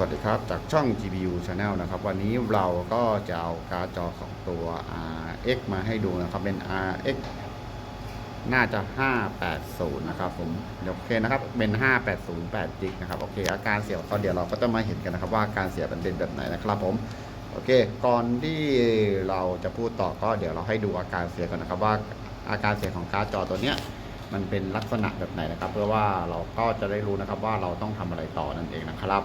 วัสดีครับ จากช่อง GPU Channel นะครับ วันนี้เราก็จะเอาการ์ดจอของตัว RX มาให้ดูนะครับ เป็น RX น่าจะ 580 นะครับผมเดี๋ยวโอเคนะครับ เป็น 580 8 g นะครับ โอเค อาการเสียเขาเดี๋ยวเราก็จะมาเห็นกันนะครับว่าอาการเสียมันเป็นแบบไหนนะครับผม โอเค ก่อนที่เราจะพูดต่อก็เดี๋ยวเราให้ดูอาการเสียก่อนนะครับว่าอาการเสียของการ์ดจอตัวเนี้ยมันเป็นลักษณะแบบไหนนะครับ เพื่อว่าเราก็จะได้รู้นะครับว่าเราต้องทำอะไรต่อนั่นเองนะครับ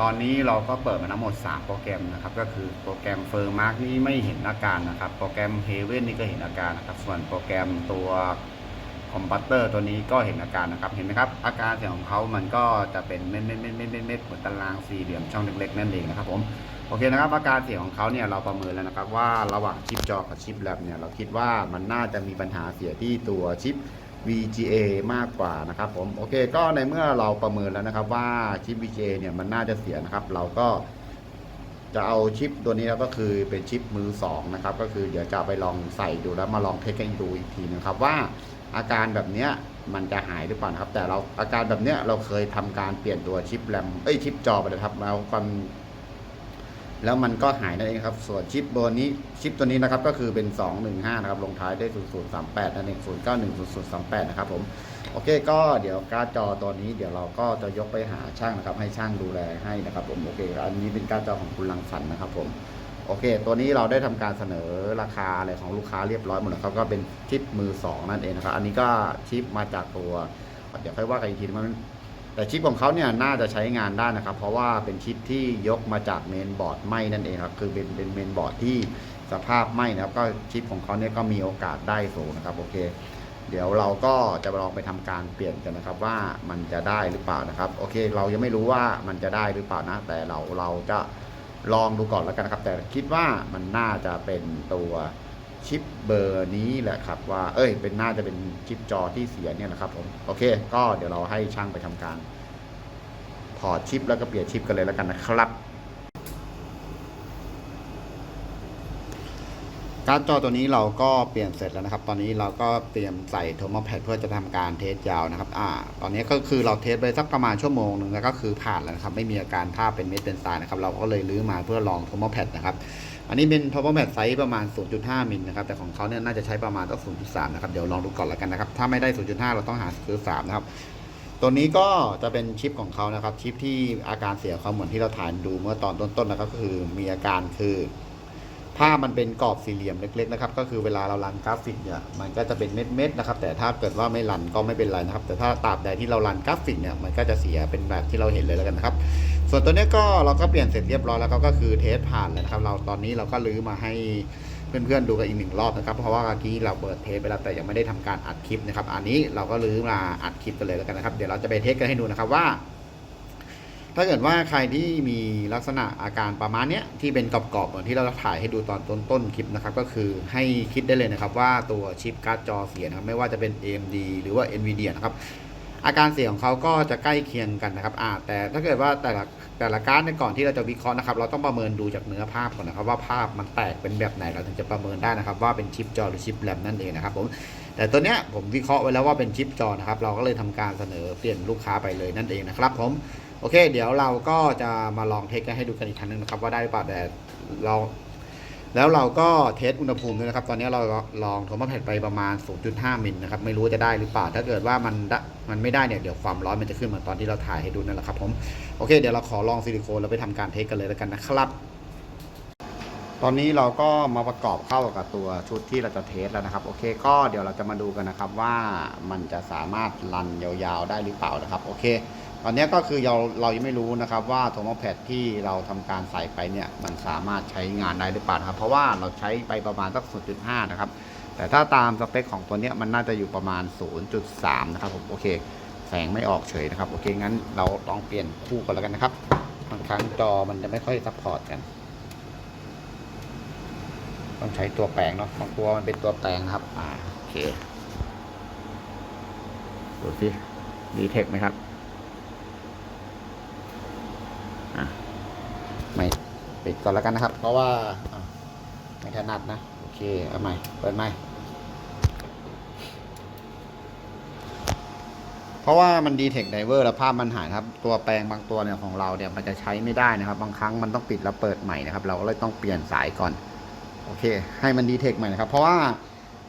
ตอนนี้เราก็เปิดมาทั้งหมด 3 โปรแกรมนะครับ ก็คือโปรแกรมเฟอร์มาร์กนี่ไม่เห็นอาการนะครับ โปรแกรมเฮเว่นนี่ก็เห็นอาการนะครับ ส่วนโปรแกรมตัวคอมพัตเตอร์ตัวนี้ก็เห็นอาการนะครับ เห็นไหมครับ อาการเสียงของเขามันก็จะเป็นเม็ดเม็ดเม็ดเม็ดเม็ดเม็ดหมือนตารางสี่เหลี่ยมช่องเล็กๆนั่นเองนะครับผม โอเคนะครับ อาการเสียงของเขาเนี่ยเราประเมินแล้วนะครับว่าระหว่างชิปจอกับชิปแลบเนี่ยเราคิดว่ามันน่าจะมีปัญหาเสียที่ตัวชิป VGA มากกว่านะครับผมโอเคก็ในเมื่อเราประเมินแล้วนะครับว่าชิป VGA เนี่ยมันน่าจะเสียนะครับ เราก็จะเอาชิปตัวนี้แล้วก็คือเป็นชิปมือ2นะครับก็คือเดี๋ยวจะไปลองใส่ดูแล้วมาลองเทสกันดูอีกทีนะครับว่าอาการแบบเนี้ยมันจะหายหรือเปล่านะครับ แต่เราอาการแบบเนี้ยเราเคยทำการเปลี่ยนตัวชิปแรมเอ้ยชิปจอไปแล้วครับแล้วความ แล้วมันก็หายนั่นเองครับ ส่วนชิปตัวนี้ชิปตัวนี้นะครับก็คือเป็น 215 นะครับ ลงท้ายด้วย0038นั่นเอง091 0038 นะครับผม โอเค ก็เดี๋ยวการ์ดจอตัวนี้เดี๋ยวเราก็จะยกไปหาช่างนะครับ ให้ช่างดูแลให้นะครับผม โอเค อันนี้เป็นการ์ดจอของคุณลังสรรค์นะครับผมโอเค ตัวนี้เราได้ทำการเสนอราคาอะไรของลูกค้าเรียบร้อยหมดแล้วครับก็เป็นชิปมือ 2 นั่นเองนะครับ อันนี้ก็ชิปมาจากตัว เดี๋ยวค่อยว่ากันอีกทีมัน แต่ชิปของเขาเนี่ยน่าจะใช้งานได้นะครับ เพราะว่าเป็นชิปที่ยกมาจากเมนบอร์ดไหมนั่นเองครับ คือเป็นเป็นเมนบอร์ดที่สภาพไหมนะครับ ก็ชิปของเขาเนี่ยก็มีโอกาสได้สูงนะครับ โอเค เดี๋ยวเราก็จะลองไปทำการเปลี่ยนกันนะครับ ว่ามันจะได้หรือเปล่านะครับ โอเค เรายังไม่รู้ว่ามันจะได้หรือเปล่านะ แต่เราเราจะลองดูก่อนแล้วกันนะครับ แต่คิดว่ามันน่าจะเป็นตัว ชิปเบอร์นี้แหละครับว่า เอ้ย เป็นน่าจะเป็นชิปจอที่เสียเนี่ยนะครับผมโอเค ก็เดี๋ยวเราให้ช่างไปทำการถอดชิปแล้วก็เปลี่ยนชิปกันเลยแล้วกันนะครับ การ์ดจอตัวนี้เราก็เปลี่ยนเสร็จแล้วนะครับ ตอนนี้เราก็เตรียมใส่โทมอแพดเพื่อจะทำการเทสยาวนะครับ อ่า ตอนนี้ก็คือเราเทสไปสักประมาณชั่วโมงหนึ่งแล้วก็คือผ่านแล้วนะครับ ไม่มีอาการท่าเป็นเม็ดเป็นทรายนะครับ เราก็เลยรื้อมาเพื่อลองโทมอแพดนะครับ อันนี้เป็นโทมอแพดไซส์ประมาณ 0.5 มิลนะครับ แต่ของเขาเนี่ยน่าจะใช้ประมาณตั้ง0.3 นะครับ เดี๋ยวลองดูก่อนแล้วกันนะครับ ถ้าไม่ได้ 0.5 เราต้องหาคือ3นะครับตัวนี้ก็จะเป็นชิปของเขานะครับ ชิปที่อาการเสียเขาเหมือนที่เราถ่ายดูเมื่อตอนต้นๆนะครับก็คือมีอาการคือ ภาพมันเป็นกรอบสี่เหลี่ยมเล็กๆนะครับก็คือเวลาเรารันกราฟิกเนี่ยมันก็จะเป็นเม็ดๆนะครับแต่ถ้าเกิดว่าไม่รันก็ไม่เป็นไรนะครับ แต่ถ้าตราบใดที่เรารันกราฟิกเนี่ยมันก็จะเสียเป็นแบบที่เราเห็นเลยแล้วกันนะครับ ส่วนตัวเนี้ยก็เราก็เปลี่ยนเสร็จเรียบร้อยแล้วก็คือเทสผ่านแล้วนะครับ เราตอนนี้เราก็ลื้อมาให้เพื่อนๆดูกันอีกหนึ่งรอบนะครับ เพราะว่าเมื่อกี้เราเปิดเทสไปแล้วแต่ยังไม่ได้ทำการอัดคลิปนะครับ อันนี้เราก็ลื้อมาอัดคลิปกันเลยแล้วกันนะครับ เดี๋ยวเราจะไปเทสกันให้ดูนะครับว่า ถ้าเกิดว่าใครที่มีลักษณะอาการประมาณนี้ที่เป็นกรอบๆเหมือนที่เราถ่ายให้ดูตอนต้นๆคลิปนะครับ ก็คือให้คิดได้เลยนะครับว่าตัวชิปการ์ดจอเสียนะครับไม่ว่าจะเป็น AMD หรือว่า NVIDIA นะครับอาการเสียของเขาก็จะใกล้เคียงกันนะครับอ่าแต่ถ้าเกิดว่าแต่ละแต่ละการ์ดในก่อนที่เราจะวิเคราะห์นะครับ เราต้องประเมินดูจากเนื้อภาพก่อนนะครับ ว่าภาพมันแตกเป็นแบบไหนเราถึงจะประเมินได้นะครับ ว่าเป็นชิปจอหรือชิปแรมนั่นเองนะครับผมแต่ตัวเนี้ยผมวิเคราะห์ไว้แล้วว่าเป็นชิปจอนะครับ เราก็เลยทำการเสนอเปลี่ยนลูกค้าไปเลยนั่นเองนะครับผม โอเค เดี๋ยวเราก็จะมาลองเทสกันให้ดูกันอีกครั้งหนึงนะครับ ว่าได้หรือเปล่าแต่เรา แล้วเราก็เทสอุณหภูมิด้วยนะครับ ตอนนี้เราลองโทรมาแพดไปประมาณ 0.5 มิลนะครับ ไม่รู้จะได้หรือเปล่า ถ้าเกิดว่ามันมันไม่ได้เนี่ยเดี๋ยวความร้อนมันจะขึ้นเหมือนตอนที่เราถ่ายให้ดูนั่นแหละครับผมโอเค เดี๋ยวเราขอลองซิลิโคนแล้วไปทำการเทสกันเลยแล้วกันนะครับ ตอนนี้เราก็มาประกอบเข้ากับตัวชุดที่เราจะเทสแล้วนะครับ โอเค ก็เดี๋ยวเราจะมาดูกันนะครับว่ามันจะสามารถรันยาวๆได้หรือเปล่านะครับ โอเค ตอนนี้ก็คือเราเรายังไม่รู้นะครับว่าโทมแพดที่เราทำการใส่ไปเนี่ยมันสามารถใช้งานได้หรือเปล่าครับ เพราะว่าเราใช้ไปประมาณสัก0.5นะครับแต่ถ้าตามสเปคของตัวนี้มันน่าจะอยู่ประมาณ 0.3 นะครับผมโอเค แสงไม่ออกเฉยนะครับ โอเค งั้นเราลองเปลี่ยนคู่กันแล้วกันนะครับบางครั้งจอมันจะไม่ค่อยซัพพอร์ตกัน ต้องใช้ตัวแปลงเนาะบางตัวมันเป็นตัวแปลงนะครับ อ่าโอเคดูสิดีเทคไหมครับ อะไม่ ปิดก่อนแล้วกันนะครับ เพราะว่าไม่ถนัดนะ โอเค เอาใหม่ เปิดใหม่ เพราะว่ามันดีเทคไดเวอร์แล้วภาพมันหายครับ ตัวแปลงบางตัวเนี่ยของเราเนี่ยมันจะใช้ไม่ได้นะครับ บางครั้งมันต้องปิดแล้วเปิดใหม่นะครับ เราก็เลยต้องเปลี่ยนสายก่อน โอเค ให้มันดีเทคใหม่นะครับ เพราะว่า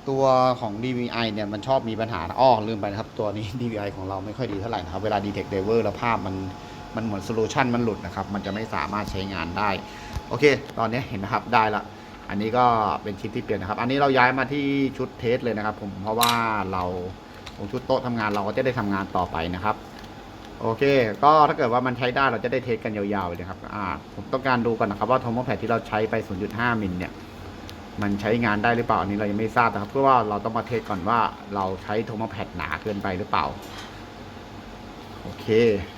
ตัวของ DVI เนี่ยมันชอบมีปัญหา อ้อลืมไปนะครับ ตัวนี้ DVI ของเราไม่ค่อยดีเท่าไหร่นะครับ เวลา Detect Driver แล้วภาพมัน มันเหมือนโซลูชันมันหลุดนะครับ มันจะไม่สามารถใช้งานได้ โอเค ตอนนี้เห็นนะครับได้ละอันนี้ก็เป็นชิปที่เปลี่ยนนะครับ อันนี้เราย้ายมาที่ชุดเทสเลยนะครับ ผมเพราะว่าเราตรงชุดโต๊ะทำงานเราก็จะได้ทำงานต่อไปนะครับโอเค ก็ถ้าเกิดว่ามันใช้ได้เราจะได้เทสกันยาวๆเลยนะครับ อ่า ผมต้องการดูก่อนนะครับว่าโทโมแพดที่เราใช้ไป 0.5 มิลเนี่ย มันใช้งานได้หรือเปล่า อันนี้เรายังไม่ทราบนะครับ เพราะว่าเราต้องมาเทสก่อนว่าเราใช้โทรมาแพดหนาเกินไปหรือเปล่า โอเค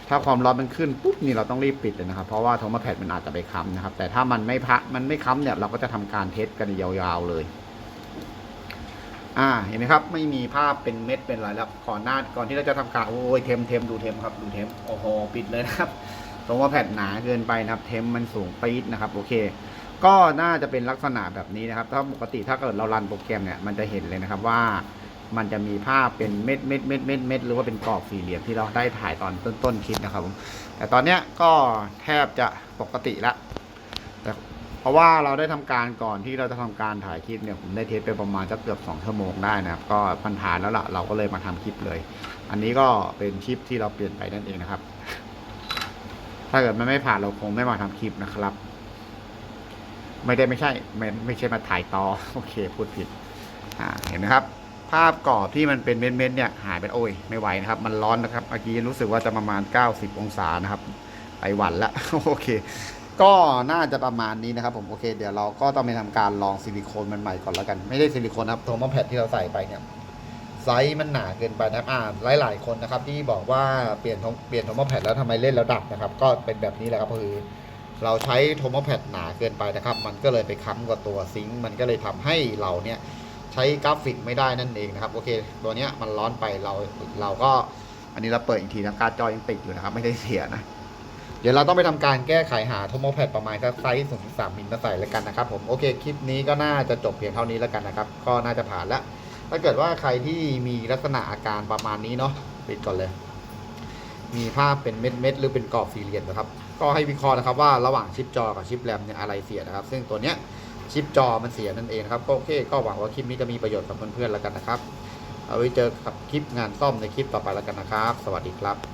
ถ้าความร้อนมันขึ้นปุ๊บนี่เราต้องรีบปิดเลยนะครับ เพราะว่าโทรมาแพดมันอาจจะไปค้ำนะครับ แต่ถ้ามันไม่พักมันไม่ค้ำเนี่ยเราก็จะทำการเทสกันยาวๆเลย อ่า เห็นไหมครับ ไม่มีภาพเป็นเม็ดเป็นอะไรแล้วก่อนหน้าก่อนที่เราจะทำการโอ้ยเทมเทมดูเทมครับ ดูเทมโอ้โหปิดเลยนะครับโทรมาแพดหนาเกินไปนะครับ เทมมันสูงปี๊ดนะครับ โอเคก็น่าจะเป็นลักษณะแบบนี้นะครับ ถ้าปกติถ้าเกิดเรารันโปรแกรมเนี่ย มันจะเห็นเลยนะครับว่า มันจะมีภาพเป็นเม็ดเม็ดเม็ดเม็ดเม็ดหรือว่าเป็นกรอบสี่เหลี่ยมที่เราได้ถ่ายตอนต้นๆคลิปนะครับผมแต่ตอนเนี้ยก็แทบจะปกติละแต่เพราะว่าเราได้ทำการก่อนที่เราจะทำการถ่ายคลิปเนี่ยผมได้เทสไปประมาณจะเกือบ2ชั่วโมงได้นะครับก็พันผ่านแล้วล่ะเราก็เลยมาทำคลิปเลย อันนี้ก็เป็นคลิปที่เราเปลี่ยนไปนั่นเองนะครับ ถ้าเกิดมันไม่ผ่านเราคงไม่มาทำคลิปนะครับ ไม่ได้ไม่ใช่ไม่ไม่ใช่มาถ่ายต่อโอเค พูดผิดอ่าเห็นไหมครับ ภาพกรอบที่มันเป็นเม็ดๆเนี่ยหายไปโอ้ยไม่ไหวนะครับ มันร้อนนะครับเมื่อกี้รู้สึกว่าจะประมาณ 90 องศานะครับไปหวันละโอเค ก็น่าจะประมาณนี้นะครับ ผมโอเค เดี๋ยวเราก็ต้องไปทำการลองซิลิโคนมันใหม่ก่อนแล้วกัน ไม่ได้ซิลิโคนครับโทมอแพดที่เราใส่ไปเนี่ยไซส์มันหนาเกินไปนะครับอ่าหลายๆคนนะครับ ที่บอกว่าเปลี่ยนโทเปลี่ยนโทมอแพดแล้วทำไมเล่นแล้วดับนะครับ ก็เป็นแบบนี้แหละครับคือเราใช้โทมอแพดหนาเกินไปนะครับ มันก็เลยไปค้ำกับตัวซิงค์มันก็เลยทำให้เราเนี่ย ใช้กราฟิกไม่ได้นั่นเองนะครับ โอเค ตัวเนี้ยมันร้อนไปเราเราก็อันนี้เราเปิดอีกทีนะการจอยังติดอยู่นะครับ ไม่ได้เสียนะ เดี๋ยวเราต้องไปทำการแก้ไขหาโทโมแพดประมาณสักไซส์0 3มิลมาใส่แล้วกันนะครับผมโอเคคลิปนี้ก็น่าจะจบเพียงเท่านี้แล้วกันนะครับ ก็น่าจะผ่านแล้วถ้าเกิดว่าใครที่มีลักษณะอาการประมาณนี้เนาะปิดก่อนเลย มีภาพเป็นเม็ดเม็ดหรือเป็นกรอบสี่เหลี่ยมนะครับ ก็ให้วิเคราะห์นะครับว่าระหว่างชิปจอกับชิปแรมเนี่ยอะไรเสียนะครับ ซึ่งตัวเนี้ย ชิปจอมันเสียนั่นเองครับก็โอเคก็หวังว่าคลิปนี้จะมีประโยชน์กับเพื่อนๆแล้วกันนะครับ เอาไว้เจอกับคลิปงานซ่อมในคลิปต่อไปแล้วกันนะครับ สวัสดีครับ